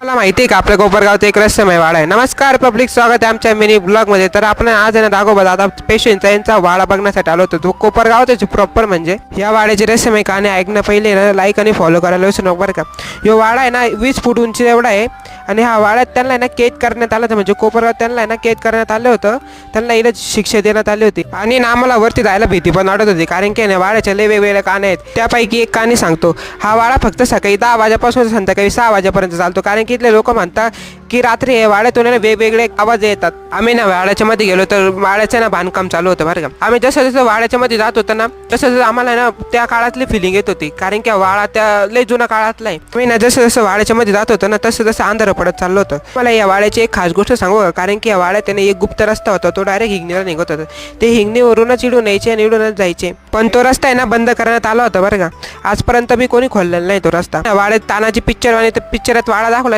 मला माहिती आहे का आपल्या कोपरगावचं एक रहस्यमय वाडा आहे. नमस्कार पब्लिक स्वागत आहे आमच्या मिनी ब्लॉगमध्ये तर आपण आज आहे ना दागोबा दादा पेशंटचा यांचा वाडा बघण्यासाठी आलो होतो. तो कोपरगावचा प्रॉपर म्हणजे या वाड्याची रहस्यमय कहाणी ऐकणं पहिले ना लाईक आणि फॉलो करायला विसरू नको बरं का. यो वाडा आहे ना वीस फूट उंची एवढा आहे. आणि हा वाड्यात त्यांना आहे ना कैद करण्यात आलं होतं. म्हणजे कोपरगाव त्यांना आहे ना कैद करण्यात आलं होतं. त्यांना इला शिक्षा देण्यात आली होती. आणि ना आम्हाला वरती जायला भीती पण वाटत होती. कारण की ना वाड्याच्या लय वेगवेगळ्या कहाण्या आहेत. त्यापैकी एक कहाणी सांगतो. हा वाडा फक्त सकाळी दहा वाजेपासून संध्याकाळी सहा वाजेपर्यंत चालतो. कारण सांगितले लोक म्हणतात की रात्री हे वाड्यातून ना वेगवेगळे आवाज येतात. आम्ही ना वाड्याच्या मध्ये गेलो तर वाड्याचं ना बांधकाम चालू होतं बरं का. आम्ही जसं जसं वाड्याच्या मध्ये जात होतं ना तसं जसं आम्हाला ना त्या काळातली फिलिंग येत होती. कारण की वाडा त्या लय जुना काळातला आहे. आम्ही ना जसं जसं वाड्याच्या मध्ये जात होतं ना तसं जसं अंधार पडत चाललं होतं. मला या वाड्याची एक खास गोष्ट सांगू का? कारण की या वाड्यात त्याने एक गुप्त रस्ता होता तो डायरेक्ट हिंगणीला निघत होता. ते हिंगणीवरूनच इडून यायचे आणि इडूनच जायचे. पण तो रस्ता आहे ना बंद करण्यात आला होता बरं का. आजपर्यंत मी कोणी खोललेला नाही तो रस्ता. वाड्यात तानाची पिक्चर आणि पिक्चरात वाडा दाखवला.